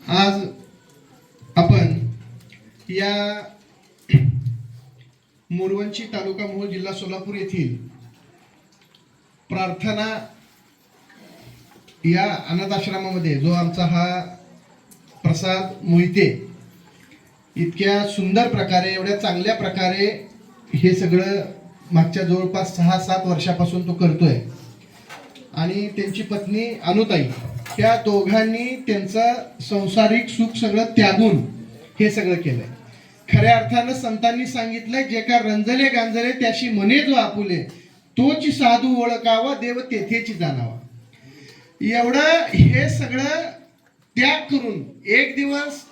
आज आपण या मोरवंची तालुका मोहोळ जिल्हा सोलापूर येथील प्रार्थना या अनाथ आश्रमामध्ये जो आमचा हा प्रसाद मोहिते इतक्या सुंदर प्रकारे एवढ्या चांगल्या प्रकारे हे सगळं मागच्या जवळपास सहा सात वर्षापासून तो करतोय. आणि त्यांची पत्नी अनुताई त्या दोघांनी त्यांचं संसारिक सुख सगळं त्यागून हे सगळं केलंय. खऱ्या अर्थानं संतांनी सांगितलंय जे का रंजले गांजले त्याशी म्हणे जो आपुले तोच साधू ओळखावा देव तेथेची जाणावा. एवढं हे सगळं त्याग करून एक दिवस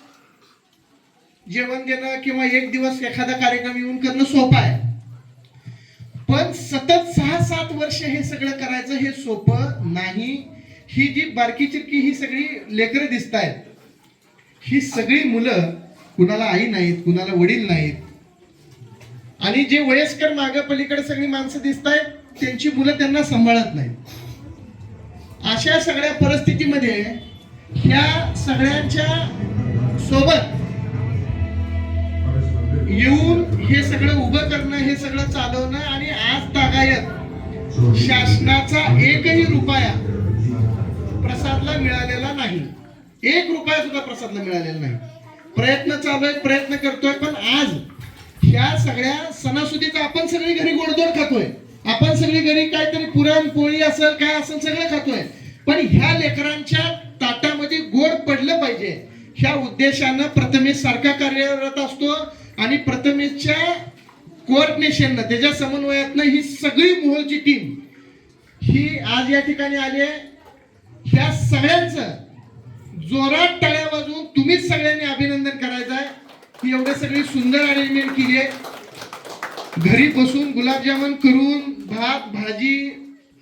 जेवण देणं किंवा एक दिवस एखादा कार्यक्रम येऊन करणं सोपं आहे. पण सतत सहा सात वर्ष हे सगळं करायचं हे सोपं नाही. ही जी बारकी चिरकी ही सगळी लेकरं दिसत आहेत ही सगळी मुलं कुणाला आई नाहीत कुणाला वडील नाहीत. आणि जे वयस्कर माग पलीकडे सगळी माणसं दिसत आहेत त्यांची मुलं त्यांना सांभाळत नाहीत. अशा सगळ्या परिस्थितीमध्ये ह्या सगळ्यांच्या सोबत येऊन हे सगळं उभं करणं हे सगळं चालवणं आणि आज तागायत शासनाचा एकही रुपया प्रसादला मिळालेला नाही. एक रुपया सुद्धा प्रसादला मिळालेला नाही. प्रयत्न चालू आहे प्रयत्न करतोय पण आज ह्या सगळ्या सणासुदीचा आपण सगळी घरी गोडदोड खातोय. आपण सगळी घरी काहीतरी पुरण पोळी असेल काय असेल सगळं खातोय. पण ह्या लेकरांच्या ताटामध्ये गोड पडलं पाहिजे. ह्या उद्देशानं प्रथमेश सारखा कार्यरत असतो आणि प्रथमेशच्या कोऑर्डिनेशननं त्याच्या समन्वयातनं ही सगळी मोहोळची टीम ही आज या ठिकाणी आली आहे. त्या सगळ्यांचं जोरात टाळ्या वाजवून तुम्हीच सगळ्यांनी अभिनंदन करायचं आहे ही एवढं सगळी सुंदर अरेंजमेंट केली आहे. घरी बसून गुलाबजामुन करून भात भाजी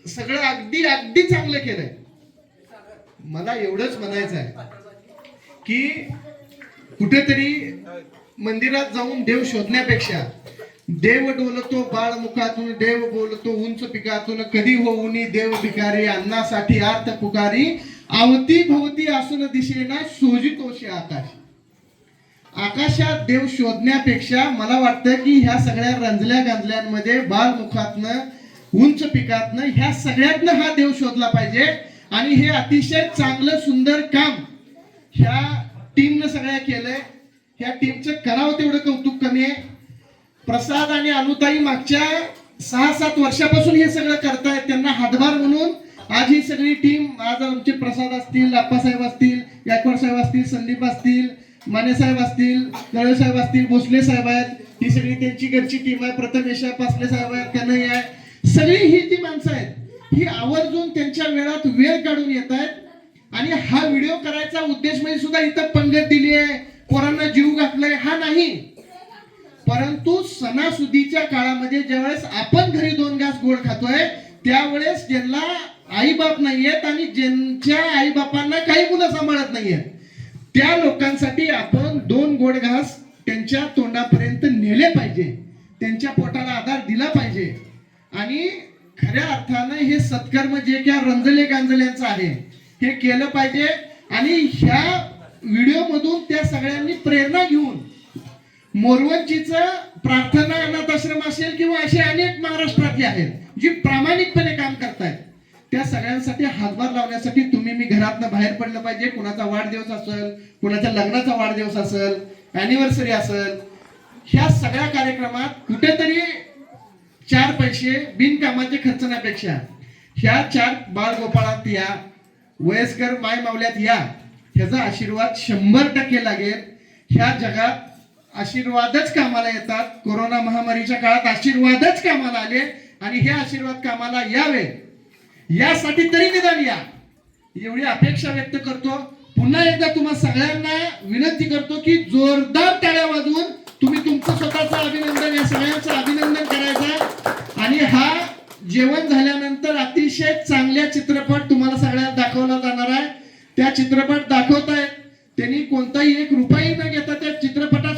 सगळं अगदी अगदी चांगलं केलंय. मला एवढंच म्हणायचं आहे की कुठेतरी मंदिरात जाऊन देव शोधण्यापेक्षा देव डोलतो बाळ मुखातून देव बोलतो उंच पिकातून. कधी होऊनी देव भिकारी अन्नासाठी आर्थ पुकारी. आवती भोवती असून दिशेना सोजितोशी आकाश. आकाशात देव शोधण्यापेक्षा मला वाटतं की ह्या सगळ्या रंजल्या गांजल्यांमध्ये बाळ मुखातनं उंच पिकातनं ह्या सगळ्यातनं हा देव शोधला पाहिजे. आणि हे अतिशय चांगलं सुंदर काम ह्या टीमनं सगळ्या केलंय. ह्या टीमचं करावं तेवढं कौतुक कमी आहे. प्रसाद आणि अनुताई मागच्या सहा सात वर्षापासून हे सगळं करतायत. त्यांना हातभार म्हणून आज ही सगळी टीम आज आमचे प्रसाद असतील आप्पासाहेब असतील गायकवाड साहेब असतील संदीप असतील माने साहेब असतील दळे साहेब असतील भोसले साहेब आहेत. ही सगळी त्यांची घरची टीम आहे. प्रथमेशा पासले साहेब आहेत त्यांनाही आहे. सगळी ही जी माणसं आहेत ही आवर्जून त्यांच्या वेळात वेळ काढून येत आहेत. आणि हा व्हिडिओ करायचा उद्देश म्हणजे सुद्धा इथं पंगत दिली आहे पोरांना जीव घातलाय. हा नाही. परंतु सणासुदीच्या काळामध्ये ज्यावेळेस आपण घरी दोन घास गोड खातोय त्यावेळेस ज्यांना आई बाप नाहीयेत आणि ज्यांच्या आई बापांना काही मुलं सांभाळत नाहीयेत त्या लोकांसाठी आपण दोन गोड घास त्यांच्या तोंडापर्यंत नेले पाहिजे. त्यांच्या पोटाला आधार दिला पाहिजे. आणि खऱ्या अर्थानं हे सत्कर्म जे क्या रंजले गांजल्यांचं आहे हे केलं पाहिजे. आणि ह्या व्हिडिओ मधून त्या सगळ्यांनी प्रेरणा घेऊन मोरवंचीचं प्रार्थना अनाथ आश्रम असेल किंवा असे अनेक महाराष्ट्रातले आहेत जी प्रामाणिकपणे काम करतायत त्या सगळ्यांसाठी हातभार लावण्यासाठी तुम्ही मी घरातनं बाहेर पडलं पाहिजे. कुणाचा वाढदिवस असेल कुणाच्या लग्नाचा वाढदिवस असेल अॅनिव्हर्सरी असेल ह्या सगळ्या कार्यक्रमात कुठेतरी चार पैसे बिनकामाचे खर्चण्यापेक्षा ह्या चार बाळगोपाळात या वयस्कर माय मावल्यात या ह्याचा आशीर्वाद शंभर टक्के लागेल. ह्या जगात आशीर्वादच कामाला येतात. कोरोना महामारीच्या काळात आशीर्वादच कामाला आले आणि हे आशीर्वाद कामाला यावे. यासाठी तरी निदान या. एवढी अपेक्षा व्यक्त करतो. पुन्हा एकदा तुम्हा सगळ्यांना विनंती करतो की जोरदार टाळ्या वाजवून तुम्ही तुमचं स्वतःचं अभिनंदन या सगळ्यांचं अभिनंदन करायचं. आणि हा जेवण झाल्यानंतर अतिशय चांगल्या चित्रपट तुम्हाला सगळ्यांना दाखवला जाणार आहे. त्या चित्रपट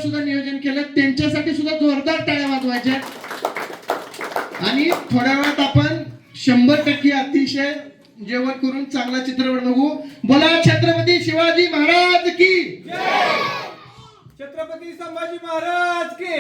सुद्धा नियोजन केलं. त्यांच्यासाठी सुद्धा जोरदार टाळ्या वाजवायच्या. आणि थोड्या वेळात आपण शंभर टक्के अतिशय जेवण करून चांगला चित्रपट बघू. बोला छत्रपती शिवाजी महाराज की छत्रपती संभाजी महाराज की